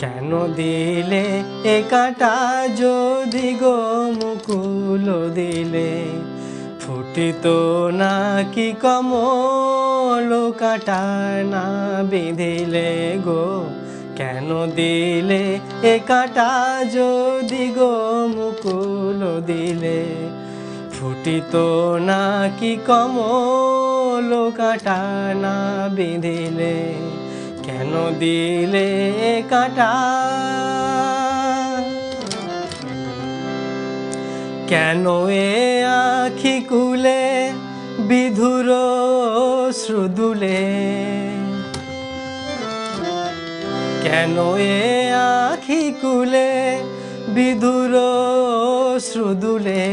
কেন দিলে এ কাটা যদি গো মুকুল দিলে? ফুটিত নাকি কমল কাটা না বিঁধিলে গো? কেন দিলে এ কাটা যদি গো মুকুল দিলে? ফুটিত নাকি কমল কাটা না বিঁধিলে? কেন দিলে কাটা? কেন এ আখি কুলে বিধুর শ্রুদুলে? কেন এ আখি কুলে বিধুর শ্রুদুলে?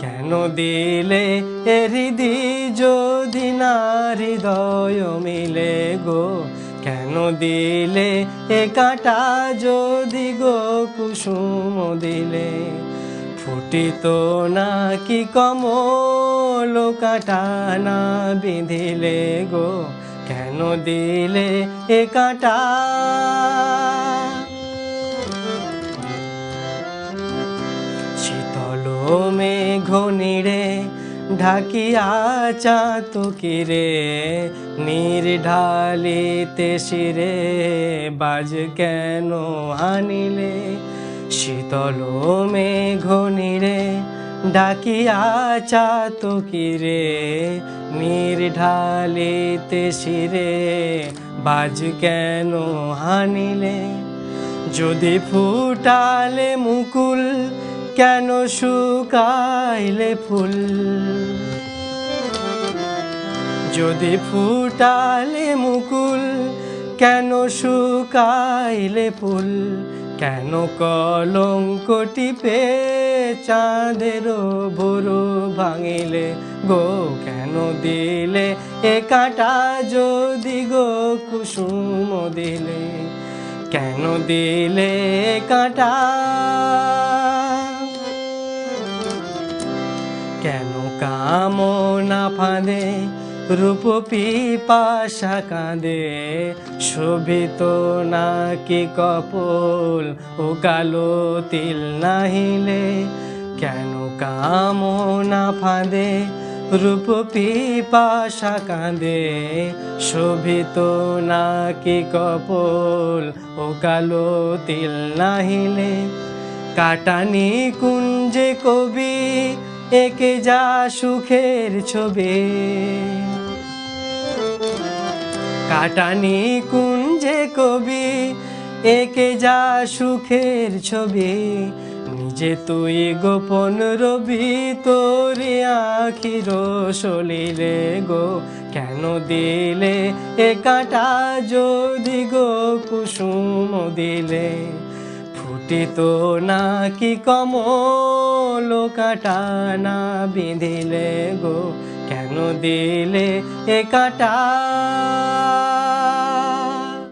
কেন দিলে এ হৃদি যদি না হৃদয় মিলে গো? দিলে এ কাটা যদি গো কুসুম দিলে, ফুটিত না কি কমল কাটা না বিঁধিলে গো কেন দিলে এ কাটা? শীতল মেঘ নিড়ে ঢাকিয়া চাতুকিরে নির্ঢালিতে শিরে, বাজ কেন আনিলে? শীতল মেঘ নিড়ে ডাকিয়া চাতুকিরে নির্ঢালিতে শিরে, বাজ কেন হানিলে যদি ফুটালে মুকুল কেন শুকাইলে ফুল? যদি ফুটালে মুকুল, কেন শুকাইলে ফুল? কেন কলঙ্ক টিপে চাঁদের ভোরু ভাঙিলে গো? কেন দিলে এ কাটা যদি গো কুসুম দিলে? কেন দিলে কাটা কামনা ফাঁদে, রূপ পিপাসা কাঁদে। শোভিত নাকি কপল ও কালো তিল নাহিলে। কেন কামনা ফাঁদে, রূপ পিপাসা কাঁদে। শোভিত নাকি কপল ও কালো তিল নাহিলে। কাটানি কুঞ্জে কবি একে যা সুখের ছবি। কাটানি কুঞ্জে কবি, একে যা সুখের ছবি। নিজে তুই গোপন রবি, তোরে আখির সলিলে গো। কেন দিলে এ কাটা যদি গো কুসুম দিলে? ফুটিত নাকি কমল কম না বিঁধিলে গো? কেন দিলে এ কাটা?